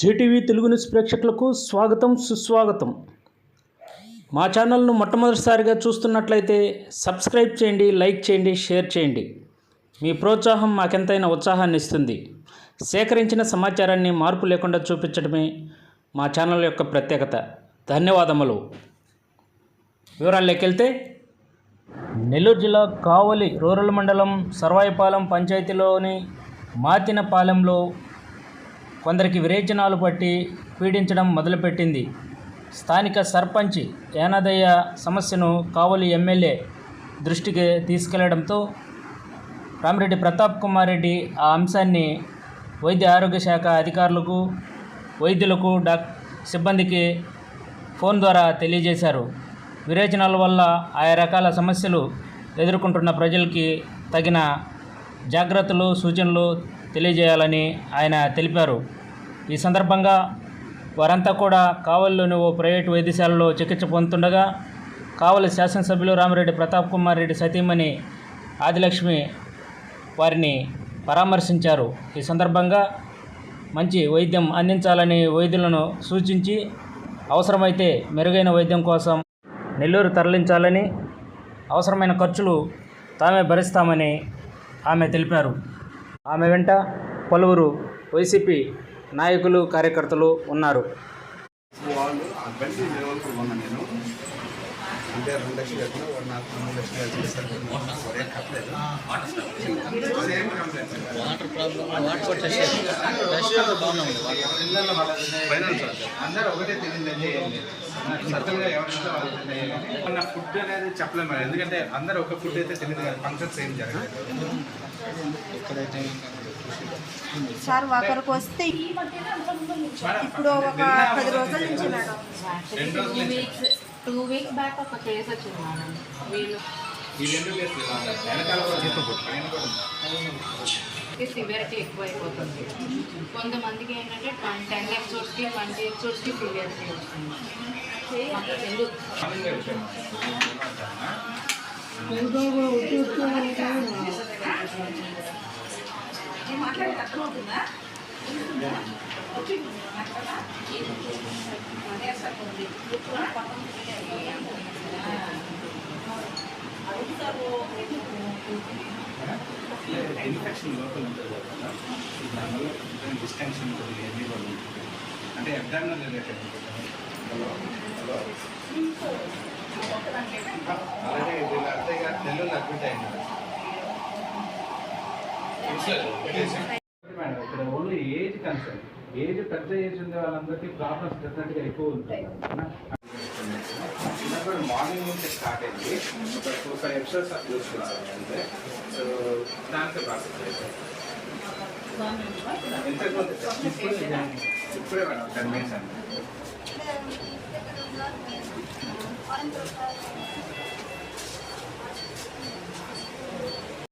JTV Telugu news ప్రేక్షకులకు స్వాగతం సుస్వాగతం. మా ఛానల్ను మొట్టమొదటిసారిగా చూస్తున్నట్లయితే సబ్స్క్రైబ్ చేయండి లైక్ చేయండి షేర్ చేయండి. మీ ప్రోత్సాహం మాకెంతైనా ఉత్సాహాన్ని ఇస్తుంది. సేకరించిన సమాచారాన్ని మార్పు లేకుండా చూపించడమే మా ఛానల్ యొక్క ప్రత్యేకత. ధన్యవాదములు. వివరాల్లోకి వెళ్తే నెల్లూరు జిల్లా కావలి రూరల్ మండలం సర్వాయిపాలెం పంచాయతీలోని మాతినపాలెంలో కొందరికి విరేచనాలు పట్టి పీడించడం మొదలుపెట్టింది. స్థానిక సర్పంచ్ ఏనాదయ్య సమస్యను కావలి ఎమ్మెల్యే దృష్టికి తీసుకెళ్ళడంతో రామిరెడ్డి ప్రతాప్ కుమార్ రెడ్డి ఆ అంశాన్ని వైద్య ఆరోగ్య శాఖ అధికారులకు వైద్యులకు డాక్ సిబ్బందికి ఫోన్ ద్వారా తెలియజేశారు. విరేచనాల వల్ల ఆయా రకాల సమస్యలు ఎదుర్కొంటున్న ప్రజలకి తగిన జాగ్రత్తలు సూచనలు తెలియజేయాలని ఆయన తెలిపారు. ఈ సందర్భంగా వారంతా కూడా కావలిలోని ఓ ప్రైవేటు వైద్యశాలలో చికిత్స పొందుతుండగా కావలి శాసనసభ్యులు రామిరెడ్డి ప్రతాప్ కుమార్ రెడ్డి సతీమణి ఆదిలక్ష్మి వారిని పరామర్శించారు. ఈ సందర్భంగా మంచి వైద్యం అందించాలని వైద్యులను సూచించి అవసరమైతే మెరుగైన వైద్యం కోసం నెల్లూరు తరలించాలని అవసరమైన ఖర్చులు తామే భరిస్తామని ఆమె తెలిపారు. ఆమె వెంట పలువురు వైసీపీ నాయకులు కార్యకర్తలు ఉన్నారు. అంటే రెండు లక్షలు కట్టిన వాడు నాకు మూడు లక్షలు కలిసి అందరూ ఒకటే తెలియదండి. వాళ్ళు ఫుడ్ అనేది చెప్పలేము మేడం ఎందుకంటే అందరూ ఒక ఫుడ్ అయితే తెలియదు కదా ఫంక్షన్స్ ఏం జరగదు ఇక్కడైతే సార్ ఒకరికి వస్తే ఇప్పుడు ఒక పది రోజుల నుంచి madam. Two weeks two weeks back ఒక కేసు వచ్చింది మేడం. వీళ్ళు. సివియరిటీ ఎక్కువ అయిపోతుంది కొంతమందికి ఏంటంటే టెన్ ఎపిసోడ్స్కి ట్వంటీ ఎపిసోడ్స్కి సివియరిటీ వస్తుంది. మాకు తెలుగు మామూలుగా ఇన్ఫెక్షన్ లోపల ఉంటుంది కదా దానివల్ల డిస్టెన్షన్ ఉంటుంది అన్నీ కూడా ఉంటుంది అంటే అబ్డామినల్ రిలేటెడ్ హలో హలో అలాగే వీళ్ళ అత్తయ్య గారు నెల్లూరు అడ్మిట్ అయినారు. ఇక్కడ ఓన్లీ ఏజ్ కన్సర్న్ ఏజ్ పెద్ద ఏజ్ ఉండే వాళ్ళందరికీ ప్రాబ్లమ్స్ డెఫినెట్గా ఎక్కువ ఉంటాయి చిన్నప్పుడు మార్నింగ్ నుంచి స్టార్ట్ అయింది ఒక టూ ఫైవ్ ఎపిసోడ్స్ అప్ చూసుకున్నాను సో దానికి ప్రాసెస్ అయిపోయింది ఇప్పుడే మేడం టెన్ మినిట్స్ అండి